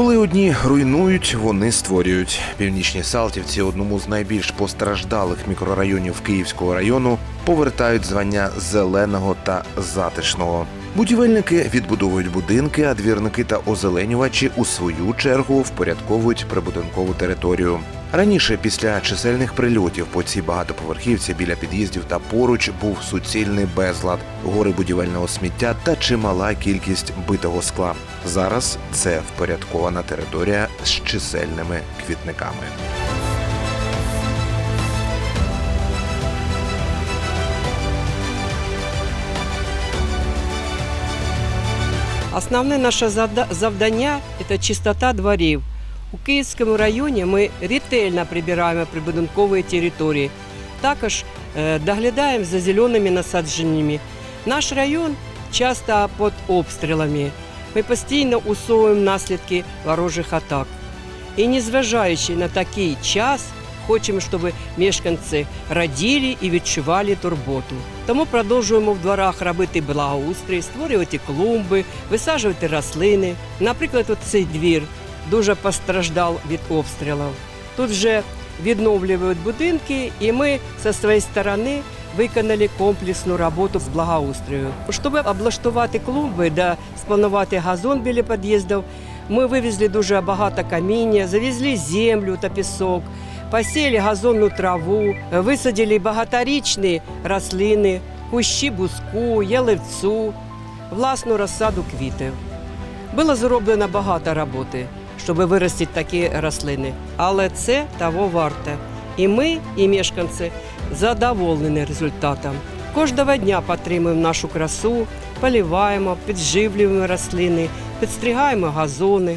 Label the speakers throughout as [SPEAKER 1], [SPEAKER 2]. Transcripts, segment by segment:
[SPEAKER 1] Коли одні руйнують, вони створюють. Північні Салтівці, одному з найбільш постраждалих мікрорайонів Київського району, повертають звання зеленого та затишного. Будівельники відбудовують будинки, а двірники та озеленювачі у свою чергу впорядковують прибудинкову територію. Раніше, після чисельних прильотів по цій багатоповерхівці біля під'їздів та поруч був суцільний безлад, гори будівельного сміття та чимала кількість битого скла. Зараз це впорядкована територія з чисельними квітниками.
[SPEAKER 2] Основне наше завдання це чистота дворів. У Київському районі ми ретельно прибираємо прибудинкові території. Також е, доглядаємо за зеленими насадженнями. Наш район часто під обстрілами. Ми постійно усуваємо наслідки ворожих атак. І незважаючи на такий час, хочемо, щоб мешканці раділи і відчували турботу. Тому продовжуємо в дворах робити благоустрій, створювати клумби, висаджувати рослини. Наприклад, цей двір дуже постраждав від обстрілів. Тут вже відновлюють будинки, і ми зі своєї сторони виконали комплексну роботу з благоустрою. Щоб облаштувати клумби та спланувати газон біля під'їздів, ми вивезли дуже багато каміння, завезли землю та пісок, посіяли газонну траву, висадили багаторічні рослини, кущі буску, яливцю, власну розсаду квітів. Було зроблено багато роботи, щоб виростити такі рослини, але це того варте. І ми, і мешканці задоволені результатом. Кожного дня підтримуємо нашу красу, поливаємо, підживлюємо рослини, підстрігаємо газони.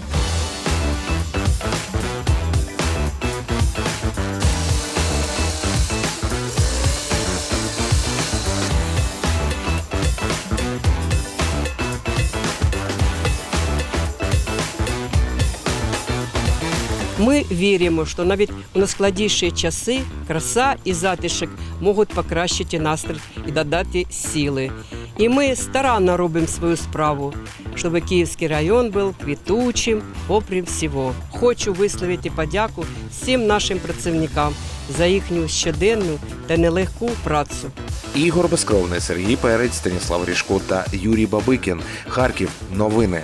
[SPEAKER 2] Ми віримо, що навіть у найскладніші часи краса і затишок можуть покращити настрій і додати сили. І ми старанно робимо свою справу, щоб Київський район був квітучим, попри всього. Хочу висловити подяку всім нашим працівникам за їхню щоденну та нелегку працю.
[SPEAKER 1] Ігор Безкровний, Сергій Перець, Станіслав Ріжко та Юрій Бабикін. Харків. Новини.